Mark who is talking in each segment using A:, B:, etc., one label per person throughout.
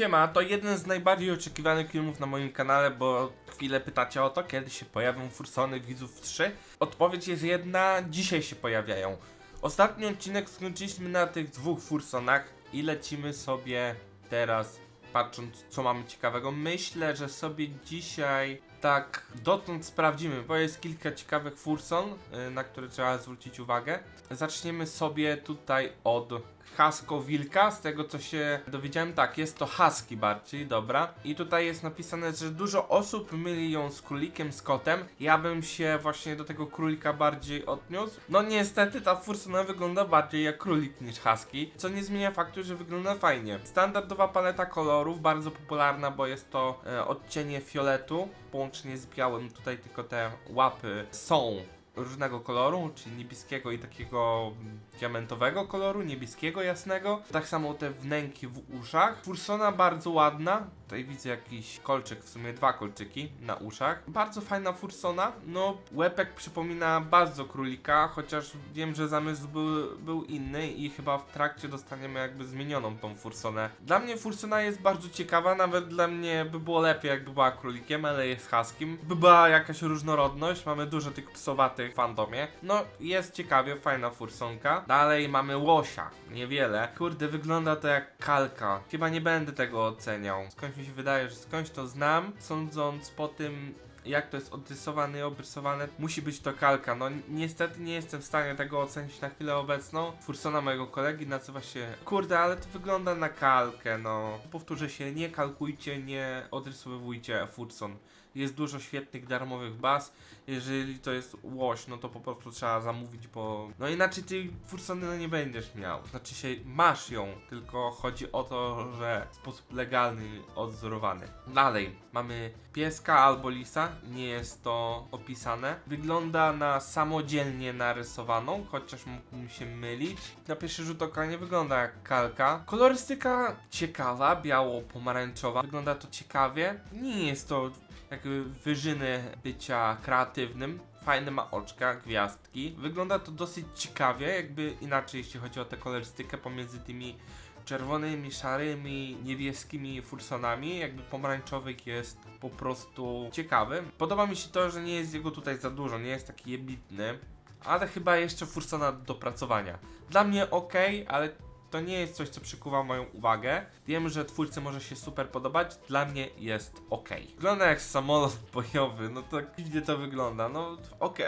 A: Siema, to jeden z najbardziej oczekiwanych filmów na moim kanale, bo chwilę pytacie o to, kiedy się pojawią Fursony Widzów 3. Odpowiedź jest jedna, dzisiaj się pojawiają. Ostatni odcinek skończyliśmy na tych dwóch Fursonach i lecimy sobie teraz, patrząc co mamy ciekawego. Myślę, że sobie dzisiaj tak dotąd sprawdzimy, bo jest kilka ciekawych Furson, y, na które trzeba zwrócić uwagę. Zaczniemy sobie tutaj od Hasko Wilka, z tego co się dowiedziałem, tak, jest to Husky bardziej, dobra. I tutaj jest napisane, że dużo osób myli ją z królikiem, z kotem. Ja bym się właśnie do tego królika bardziej odniósł. No niestety ta Fursona wygląda bardziej jak królik niż Husky, co nie zmienia faktu, że wygląda fajnie. Standardowa paleta kolorów, bardzo popularna, bo jest to e, odcienie fioletu, połączenie z białym, tutaj tylko te łapy są różnego koloru, czyli niebieskiego i takiego diamentowego koloru, niebieskiego jasnego. Tak samo te wnęki w uszach. Fursona bardzo ładna. Tutaj widzę jakiś kolczyk, w sumie dwa kolczyki na uszach. Bardzo fajna fursona. No, łepek przypomina bardzo królika, chociaż wiem, że zamysł był, był inny i chyba w trakcie dostaniemy jakby zmienioną tą fursonę. Dla mnie fursona jest bardzo ciekawa, nawet dla mnie by było lepiej jakby była królikiem, ale jest huskim. By była jakaś różnorodność, mamy dużo tych psowatych w fandomie. No, jest ciekawie, fajna fursonka. Dalej mamy łosia, niewiele. Kurde, wygląda to jak kalka. Chyba nie będę tego oceniał. Skądś mi się wydaje, że skądś to znam, sądząc po tym jak to jest odrysowane i obrysowane, musi być to kalka. No ni- niestety nie jestem w stanie tego ocenić na chwilę obecną. Fursona mojego kolegi nazywa się... Kurde, ale to wygląda na kalkę, no. Powtórzę się, nie kalkujcie, nie odrysowywujcie Furson. Jest dużo świetnych darmowych baz. Jeżeli to jest łoś, no to po prostu trzeba zamówić, bo... No inaczej ty Fursony no nie będziesz miał. Znaczy się, masz ją, tylko chodzi o to, że w sposób legalny, odzorowany. Dalej, mamy pieska albo lisa, nie jest to opisane. Wygląda na samodzielnie narysowaną, chociaż mógłbym się mylić. Na pierwszy rzut oka nie wygląda jak kalka. Kolorystyka ciekawa, biało-pomarańczowa. Wygląda to ciekawie. Nie jest to jakby wyżyny bycia kreatywnym. Fajne ma oczka, gwiazdki. Wygląda to dosyć ciekawie, jakby inaczej jeśli chodzi o tę kolorystykę pomiędzy tymi czerwonymi, szarymi, niebieskimi fursonami, jakby pomarańczowych jest po prostu ciekawy. Podoba mi się to, że nie jest jego tutaj za dużo, nie jest taki jebitny, ale chyba jeszcze fursona do dopracowania. Dla mnie ok, ale to nie jest coś, co przykuwa moją uwagę. Wiem, że twórcy może się super podobać, dla mnie jest ok. Wygląda jak samolot bojowy, no to gdzie to wygląda? No ok,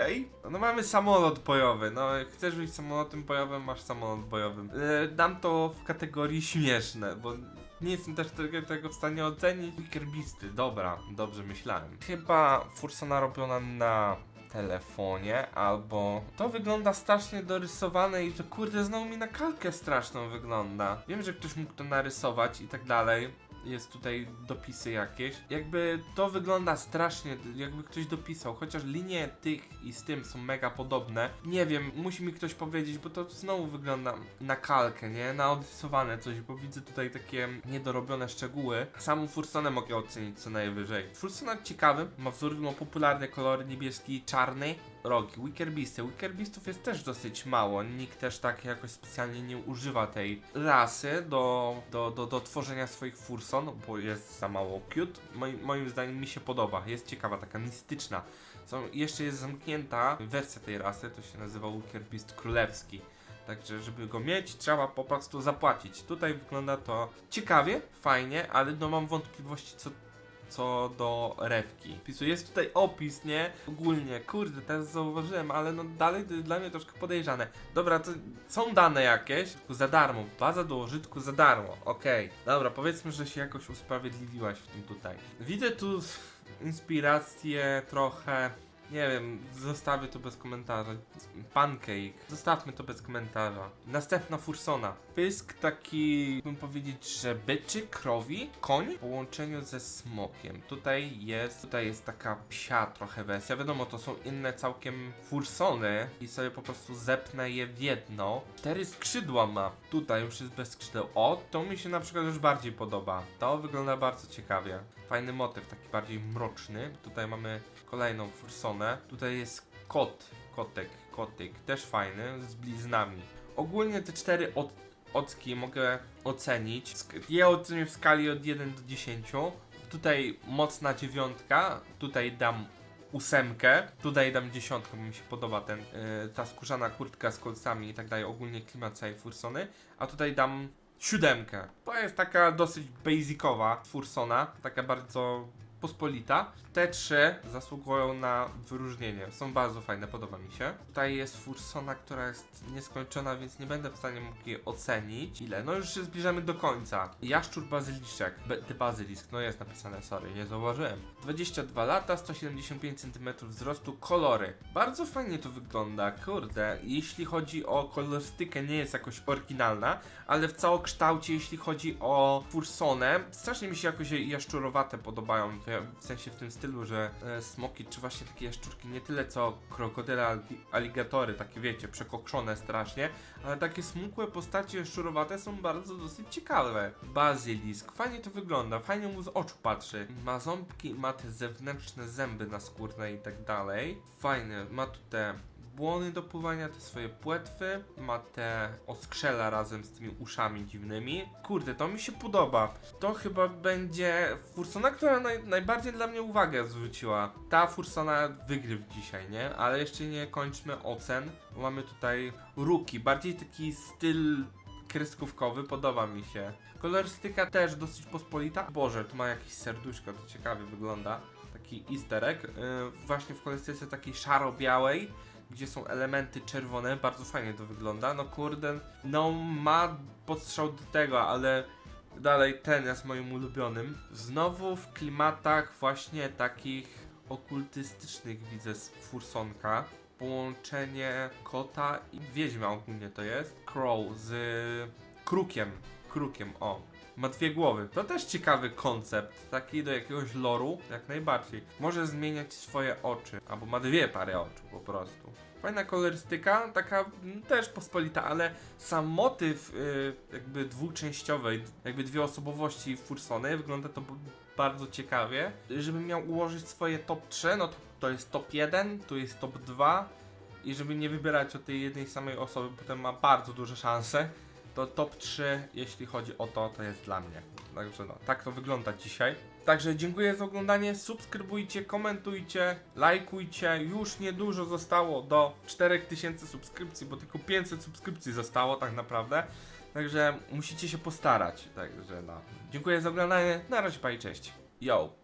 A: no mamy samolot bojowy, no jak chcesz być samolotem bojowym, masz samolot bojowy. Yy, dam to w kategorii śmieszne, bo nie jestem też tego, tego w stanie ocenić. Wikerbisty, dobra, dobrze myślałem. Chyba Fursona robiona na telefonie, albo to wygląda strasznie dorysowane i to kurde znowu mi na kalkę straszną wygląda. Wiem, że ktoś mógł to narysować i tak dalej. Jest tutaj dopisy jakieś. Jakby to wygląda strasznie, jakby ktoś dopisał, chociaż linie tych i z tym są mega podobne. Nie wiem, musi mi ktoś powiedzieć, bo to znowu wygląda na kalkę, nie? Na odrysowane coś, bo widzę tutaj takie niedorobione szczegóły. Samą Fursonę mogę ocenić co najwyżej. Fursona ciekawy, ma wzór, ma popularne kolory niebieski i czarny. Rogi, Wickerbisty. Wickerbistów jest też dosyć mało. Nikt też tak jakoś specjalnie nie używa tej rasy do, do, do, do tworzenia swoich furson, bo jest za mało cute. Moim, moim zdaniem mi się podoba. Jest ciekawa, taka mistyczna. Są, jeszcze jest zamknięta wersja tej rasy, to się nazywa Wickerbist Królewski. Także, żeby go mieć, trzeba po prostu zapłacić. Tutaj wygląda to ciekawie, fajnie, ale no mam wątpliwości co co do rewki. Jest tutaj opis, nie? Ogólnie, kurde, teraz zauważyłem, ale no dalej to jest dla mnie troszkę podejrzane. Dobra, to są dane jakieś, tylko za darmo. Baza do użytku za darmo, okej. Dobra, powiedzmy, że się jakoś usprawiedliwiłaś w tym tutaj. Widzę tu inspirację trochę... Nie wiem, zostawię to bez komentarza. Pancake. Zostawmy to bez komentarza. Następna Fursona. Pysk taki, bym powiedzieć, że byczy, krowi, koń w połączeniu ze smokiem. Tutaj jest, tutaj jest taka psia trochę wersja. Wiadomo, to są inne całkiem Fursony i sobie po prostu zepnę je w jedno. Cztery skrzydła ma. Tutaj już jest bez skrzydeł. O, to mi się na przykład już bardziej podoba. To wygląda bardzo ciekawie. Fajny motyw, taki bardziej mroczny. Tutaj mamy kolejną Fursonę. Tutaj jest kot, kotek, kotyk, też fajny, z bliznami. Ogólnie te cztery od ocki mogę ocenić. Je ocenię w skali od 1 do 10. Tutaj mocna dziewiątka, tutaj dam ósemkę, tutaj dam dziesiątkę, bo mi się podoba ten, y, ta skórzana kurtka z kolcami i tak dalej, ogólnie klimat całej Fursony, a tutaj dam siódemkę. To jest taka dosyć basicowa Fursona, taka bardzo pospolita. Te trzy zasługują na wyróżnienie. Są bardzo fajne, podoba mi się. Tutaj jest Fursona, która jest nieskończona, więc nie będę w stanie mógł jej ocenić. Ile? No już się zbliżamy do końca. Jaszczur bazyliszek. Be bazylisk, no jest napisane, sorry, nie zauważyłem. 22 lata, 175 cm wzrostu, kolory. Bardzo fajnie to wygląda, kurde. Jeśli chodzi o kolorystykę, nie jest jakoś oryginalna, ale w całokształcie, jeśli chodzi o Fursonę, strasznie mi się jakoś jaszczurowate podobają. W sensie w tym stylu, że e, smoki, czy właśnie takie jaszczurki, nie tyle co krokodyle, aligatory, takie wiecie, przekokszone strasznie, ale takie smukłe postacie jaszczurowate są bardzo dosyć ciekawe. Bazylisk, fajnie to wygląda, fajnie mu z oczu patrzy. Ma ząbki, ma te zewnętrzne zęby naskórne i tak dalej. Fajne, ma tu te błony do pływania, te swoje płetwy, ma te oskrzela razem z tymi uszami dziwnymi. Kurde, to mi się podoba. To chyba będzie Fursona, która naj, najbardziej dla mnie uwagę zwróciła. Ta Fursona wygryw dzisiaj, nie? Ale jeszcze nie kończmy ocen, mamy tutaj ruki, bardziej taki styl kreskówkowy, podoba mi się. Kolorystyka też dosyć pospolita. Boże, tu ma jakieś serduszko, to ciekawie wygląda. Taki easter egg. Yy, właśnie w kolorystyce takiej szaro-białej gdzie są elementy czerwone, bardzo fajnie to wygląda. No kurde, no ma podstrzał do tego, ale dalej ten jest moim ulubionym. Znowu w klimatach właśnie takich okultystycznych widzę z Fursonka. Połączenie kota i wiedźma ogólnie to jest. Crow z krukiem. Krukiem, o. Ma dwie głowy. To też ciekawy koncept. Taki do jakiegoś loru, jak najbardziej. Może zmieniać swoje oczy. Albo ma dwie pary oczu po prostu. Fajna kolorystyka, taka mm, też pospolita, ale sam motyw y, jakby dwuczęściowej, jakby dwie osobowości Fursony, wygląda to bardzo ciekawie. Żebym miał ułożyć swoje top 3, no to, to jest top 1, tu jest top 2 i żeby nie wybierać od tej jednej samej osoby, potem ma bardzo duże szanse, to top 3, jeśli chodzi o to, to jest dla mnie. Także no, tak to wygląda dzisiaj. Także dziękuję za oglądanie, subskrybujcie, komentujcie, lajkujcie. Już niedużo zostało do 4000 subskrypcji, bo tylko 500 subskrypcji zostało tak naprawdę. Także musicie się postarać. Także no. Dziękuję za oglądanie. Na razie, bye, cześć. Yo.